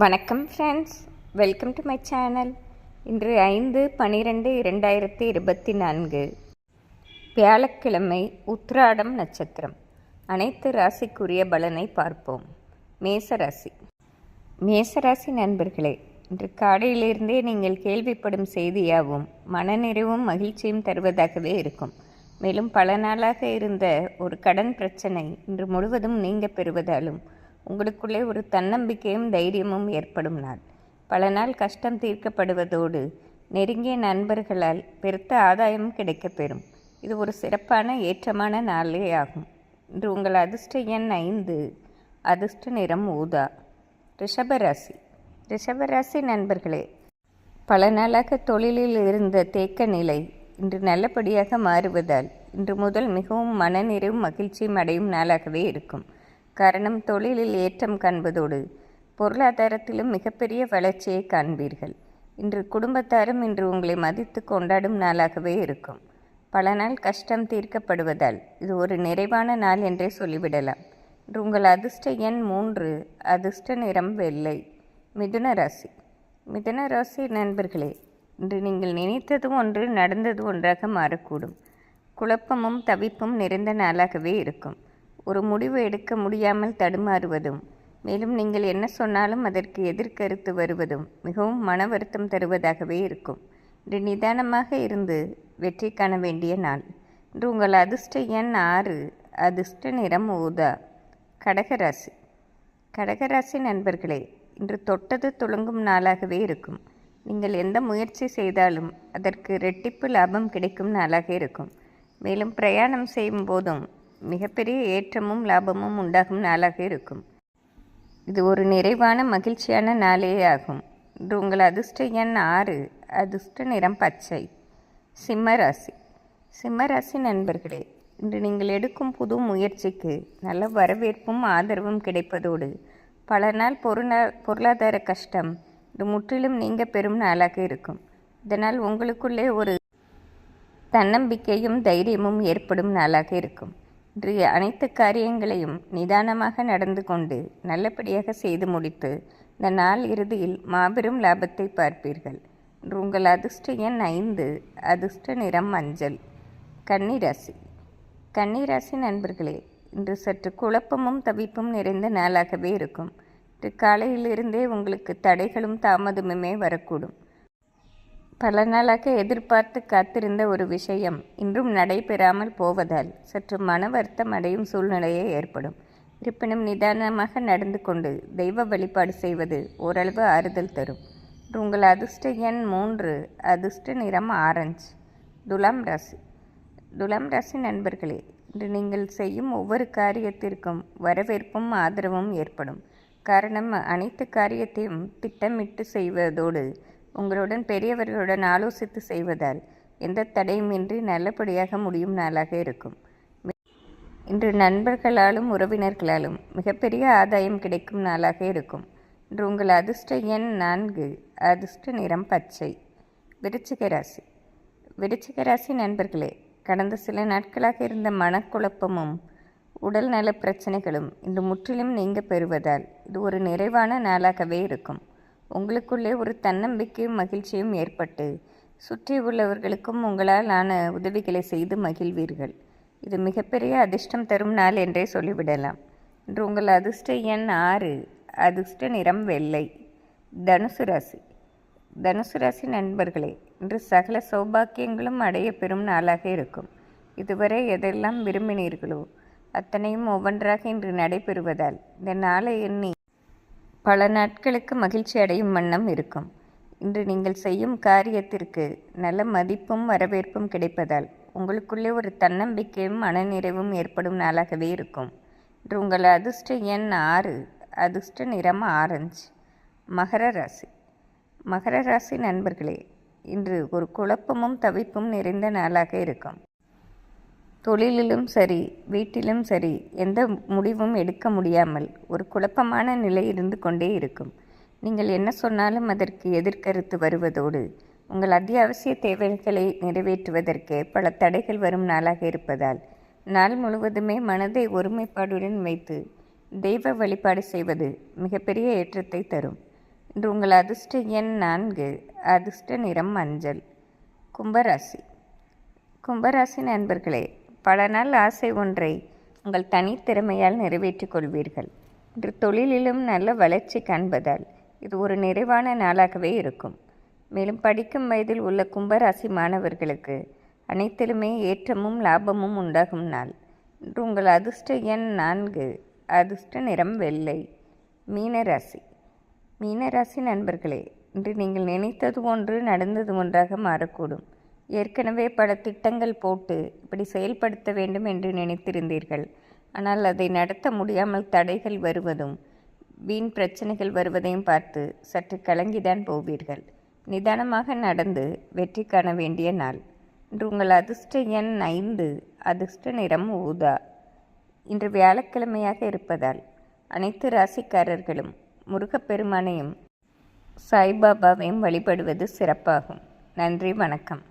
வணக்கம் friends welcome to my channel இன்று ஐந்து பனிரெண்டு இரண்டாயிரத்தி இருபத்தி நான்கு. வியாழக்கிழமை உத்ராடம் நட்சத்திரம். அனைத்து ராசிக்குரிய பலனை பார்ப்போம். மேசராசி மேசராசி நண்பர்களே இன்று காலையிலிருந்தே நீங்கள் கேள்விப்படும் செய்தியாகவும் மனநிறைவும் மகிழ்ச்சியும் தருவதாகவே இருக்கும். மேலும் பல நாளாக இருந்த ஒரு கடன் பிரச்சனை இன்று முழுவதும் நீங்க பெறுவதாலும் உங்களுக்குள்ளே ஒரு தன்னம்பிக்கையும் தைரியமும் ஏற்படும் நாள். பல நாள் கஷ்டம் தீர்க்கப்படுவதோடு நெருங்கிய நண்பர்களால் பெருத்த ஆதாயம் கிடைக்கப்பெறும் இது ஒரு சிறப்பான ஏற்றமான நாளே ஆகும். இன்று உங்கள் அதிர்ஷ்ட எண் ஐந்து அதிர்ஷ்ட நிறம் ஊதா. ரிஷபராசி. ரிஷபராசி நண்பர்களே பல நாளாக தொழிலில் இருந்த தேக்க நிலை இன்று நல்லபடியாக மாறுவதால் இன்று முதல் மிகவும் மனநிறைவும் மகிழ்ச்சியும் அடையும் நாளாகவே இருக்கும். காரணம் தொழிலில் ஏற்றம் காண்பதோடு பொருளாதாரத்திலும் மிகப்பெரிய வளர்ச்சியை காண்பீர்கள். இன்று குடும்பத்தாரும் இன்று உங்களை மதித்து கொண்டாடும் நாளாகவே இருக்கும். பல நாள் கஷ்டம் தீர்க்கப்படுவதால் இது ஒரு நிறைவான நாள் என்றே சொல்லிவிடலாம். இன்று உங்கள் அதிர்ஷ்ட எண் மூன்று அதிர்ஷ்ட நிறம் வெள்ளை மிதுன ராசி. மிதுன ராசி நண்பர்களே இன்று நீங்கள் நினைத்தது ஒன்று நடந்தது ஒன்றாக மாறக்கூடும். குழப்பமும் தவிப்பும் நிறைந்த நாளாகவே இருக்கும். ஒரு முடிவு எடுக்க முடியாமல் தடுமாறுவதும் மேலும் நீங்கள் என்ன சொன்னாலும் அதற்கு எதிர்கருத்து வருவதும் மிகவும் மன வருத்தம் தருவதாகவே இருக்கும். இன்று நிதானமாக இருந்து வெற்றி காண வேண்டிய நாள். இன்று உங்கள் அதிர்ஷ்ட எண் ஆறு அதிர்ஷ்ட நிறம் ஊதா. கடகராசி கடகராசி நண்பர்களே இன்று தொட்டது துளங்கும் நாளாகவே இருக்கும். நீங்கள் எந்த முயற்சி செய்தாலும் அதற்கு ரெட்டிப்பு லாபம் கிடைக்கும் நாளாக இருக்கும். மேலும் பிரயாணம் செய்யும் போதும் மிகப்பெரிய ஏற்றமும் லாபமும் உண்டாகும் நாளாக இருக்கும். இது ஒரு நிறைவான மகிழ்ச்சியான நாளே ஆகும். இன்று உங்கள் அதிர்ஷ்ட எண் ஆறு. அதிர்ஷ்ட நிறம் பச்சை. சிம்மராசி சிம்மராசி நண்பர்களே இன்று நீங்கள் எடுக்கும் புது முயற்சிக்கு நல்ல வரவேற்பும் ஆதரவும் கிடைப்பதோடு பல நாள் பொருளா பொருளாதார கஷ்டம் இது முற்றிலும் நீங்க பெறும் நாளாக இருக்கும். இதனால் உங்களுக்குள்ளே ஒரு தன்னம்பிக்கையும் தைரியமும் ஏற்படும் நாளாக இருக்கும். இன்றைய அனைத்து காரியங்களையும் நிதானமாக நடந்து கொண்டு நல்லபடியாக செய்து முடித்து இந்த நாள் இறுதியில் மாபெரும் லாபத்தை பார்ப்பீர்கள். இன்று உங்கள் அதிர்ஷ்ட எண் ஐந்து அதிர்ஷ்ட நிறம் மஞ்சள். கன்னிராசி. கன்னிராசி நண்பர்களே இன்று சற்று குழப்பமும் தவிப்பும் நிறைந்த நாளாகவே இருக்கும். இன்று காலையிலிருந்தே உங்களுக்கு தடைகளும் தாமதமுமே வரக்கூடும். பல நாளாக எதிர்பார்த்து காத்திருந்த ஒரு விஷயம் இன்றும் நடைபெறாமல் போவதால் சற்று மன வருத்தம் அடையும் சூழ்நிலையே ஏற்படும். இருப்பினும் நிதானமாக நடந்து கொண்டு தெய்வ வழிபாடு செய்வது ஓரளவு ஆறுதல் தரும். உங்கள் அதிர்ஷ்ட எண் மூன்று அதிர்ஷ்ட நிறம் ஆரஞ்சு. துலாம் ராசி. துலாம் ராசி நண்பர்களே இன்று நீங்கள் செய்யும் ஒவ்வொரு காரியத்திற்கும் வரவேற்பும் ஆதரவும் ஏற்படும். காரணம் அனைத்து காரியத்தையும் திட்டமிட்டு செய்வதோடு உங்களுடன் பெரியவர்களுடன் ஆலோசித்து செய்வதால் எந்த தடையுமின்றி நல்லபடியாக முடியும் நாளாக இருக்கும். இன்று நண்பர்களாலும் உறவினர்களாலும் மிகப்பெரிய ஆதாயம் கிடைக்கும் நாளாக இருக்கும். இன்று உங்கள் அதிர்ஷ்ட எண் நான்கு அதிர்ஷ்ட நிறம் பச்சை. விருச்சிக ராசி. விருச்சிக ராசி நண்பர்களே கடந்த சில நாட்களாக இருந்த மனக்குழப்பமும் உடல்நல பிரச்சனைகளும் இன்று முற்றிலும் நீங்க பெறுவதால் இது ஒரு நிறைவான நாளாகவே இருக்கும். உங்களுக்குள்ளே ஒரு தன்னம்பிக்கையும் மகிழ்ச்சியும் ஏற்பட்டு சுற்றி உள்ளவர்களுக்கும் உங்களால் ஆன உதவிகளை செய்து மகிழ்வீர்கள். இது மிகப்பெரிய அதிர்ஷ்டம் தரும் நாள் என்றே சொல்லிவிடலாம். இன்று உங்கள் அதிர்ஷ்ட எண் ஆறு அதிர்ஷ்ட நிறம் வெள்ளை தனுசு ராசி. தனுசு ராசி நண்பர்களே இன்று சகல சௌபாக்கியங்களும் அடைய பெறும் நாளாக இருக்கும். இதுவரை எதெல்லாம் விரும்பினீர்களோ அத்தனையும் ஒவ்வொன்றாக இன்று நடைபெறுவதால் இந்த நாளை எண்ணி பல நாட்களுக்கு மகிழ்ச்சி அடையும் வண்ணம் இருக்கும். இன்று நீங்கள் செய்யும் காரியத்திற்கு நல்ல மதிப்பும் வரவேற்பும் கிடைப்பதால் உங்களுக்குள்ளே ஒரு தன்னம்பிக்கையும் மனநிறைவும் ஏற்படும் நாளாகவே இருக்கும். இன்று உங்கள் அதிர்ஷ்ட எண் ஆறு அதிர்ஷ்ட நிறம் ஆரஞ்சு மகர ராசி. மகர ராசி நண்பர்களே இன்று ஒரு குழப்பமும் தவிப்பும் நிறைந்த நாளாக இருக்கும். தொழிலிலும் சரி வீட்டிலும் சரி எந்த முடிவும் எடுக்க முடியாமல் ஒரு குழப்பமான நிலை இருந்து கொண்டே இருக்கும். நீங்கள் என்ன சொன்னாலும் அதற்கு எதிர்கருத்து வருவதோடு உங்கள் அத்தியாவசிய தேவைகளை நிறைவேற்றுவதற்கே பல தடைகள் வரும் நாளாக இருப்பதால் நாள் முழுவதுமே மனதை ஒருமைப்பாடுடன் வைத்து தெய்வ வழிபாடு செய்வது மிகப்பெரிய ஏற்றத்தை தரும். இன்று உங்கள் அதிர்ஷ்ட எண் நான்கு அதிர்ஷ்ட நிறம் மஞ்சள் கும்பராசி. கும்பராசி நண்பர்களே பல நாள் ஆசை ஒன்றை உங்கள் தனித்திறமையால் நிறைவேற்றிக் கொள்வீர்கள். இன்று தொழிலிலும் நல்ல வளர்ச்சி காண்பதால் இது ஒரு நிறைவான நாளாகவே இருக்கும். மேலும் படிக்கும் வயதில் உள்ள கும்பராசி மாணவர்களுக்கு அனைத்திலுமே ஏற்றமும் லாபமும் உண்டாகும் நாள். இன்று உங்கள் அதிர்ஷ்ட எண் நான்கு அதிர்ஷ்ட நிறம் வெள்ளை மீனராசி. மீனராசி நண்பர்களே இன்று நீங்கள் நினைத்தது ஒன்று நடந்தது ஒன்றாக மாறக்கூடும். ஏற்கனவே பல திட்டங்கள் போட்டு இப்படி செயல்படுத்த வேண்டும் என்று நினைத்திருந்தீர்கள். ஆனால் அதை நடத்த முடியாமல் தடைகள் வருவதும் வீண் பிரச்சனைகள் வருவதையும் பார்த்து சற்று கலங்கிதான் போவீர்கள். நிதானமாக நடந்து வெற்றி காண வேண்டிய நாள். இன்று உங்கள் அதிர்ஷ்ட எண் ஐந்து அதிர்ஷ்ட நிறம் ஊதா. இன்று வியாழக்கிழமையாக இருப்பதால் அனைத்து ராசிக்காரர்களும் முருகப்பெருமானையும் சாய்பாபாவையும் வழிபடுவது சிறப்பாகும். நன்றி வணக்கம்.